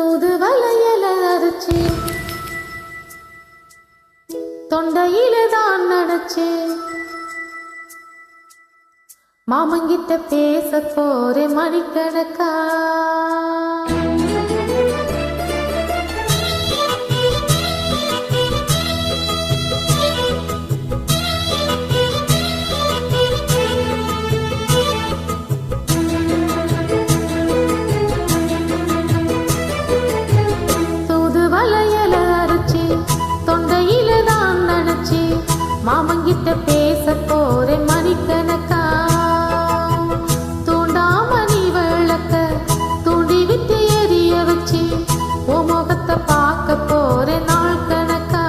தூது வலையல அரைச்சு. தொண்டையில தான் நடச்சு மாமங்கிட்ட பேச போறே மணிக்கணக்கா. மாமங்கிட்ட பேச போறே மணிக்கணக்கா. தூண்டாமணி விளக்க தூண்டி விட்டு எரிய வச்சு உன் முகத்தை பார்க்க போறேன் நாள் கணக்கா.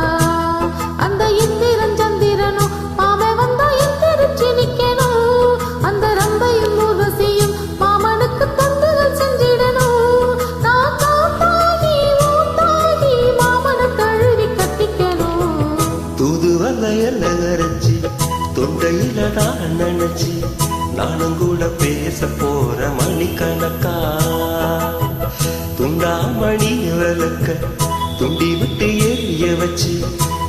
அந்த இந்திரன் சந்திரனும் மாமே வந்தா எந்திரிச்சு நிக்கணும். அந்த ரம்பையும் ஊர்வசியும் மாமனுக்கு தொண்டுகள் செஞ்சிடணும். நான் தாத்தாகி ஊத்தாகி மாமனை தழுவி கட்டிக்கணும். தூது வலையல்ல தொண்டையில தான் நினைச்சி நானும் கூட பேச போற மணிக்கணக்கா? துண்டா மணி விளக்க துண்டி விட்டு எரிய வச்சு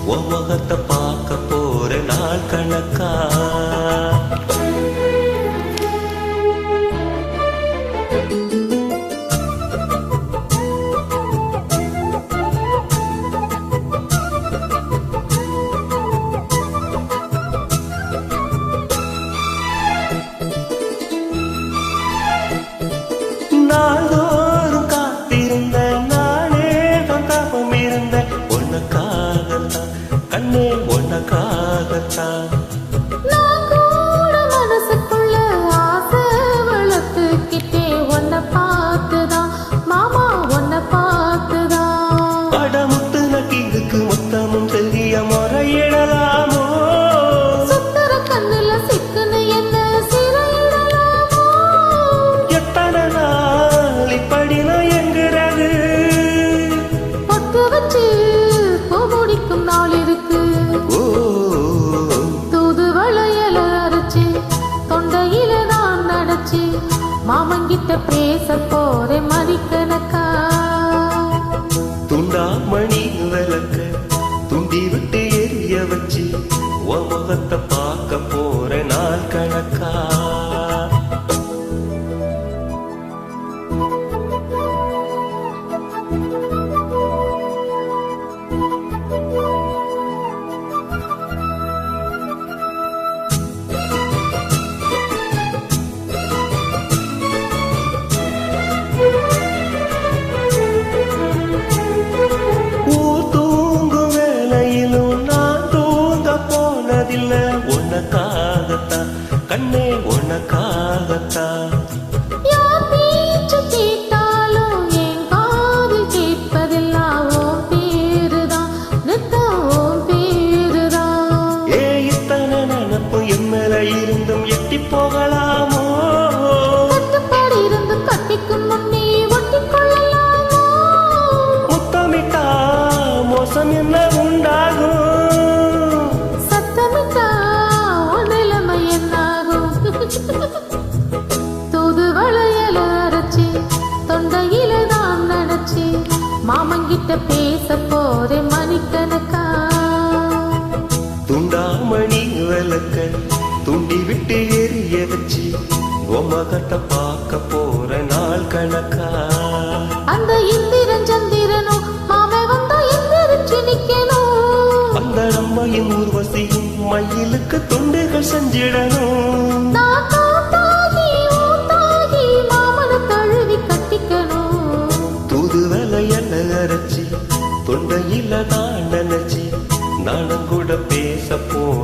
உன் முகத்தை பார்க்க போற நாள் கணக்கா? நாள்தோறும் காத்திருந்த நானே தான் தாபம் இருந்த உனக்காகத்தான் கண்ணே உனக்காகத்தான். நாள் தூது வளையல அரைச்சு தொண்டையில நான் நடச்சு மாமங்கிட்ட பேச போறே மதிக்கணக்கா? துண்டா மணி விளக்க துண்டி விட்டு எரிய வச்சு உன் பார்க்க போ உமகத்தை பார்க்க போற நாள் கணக்கா? அந்த இந்திரன் சந்திரனும் மாமே வந்தா எந்திரிச்சு நிக்கணும் அந்த நம்மையும் ஊர்வசியும் மயிலுக்கு தொண்டுகள் செஞ்சிடணும். நான் தொண்டையில தான் நினைச்சி நானும் கூட பேச போற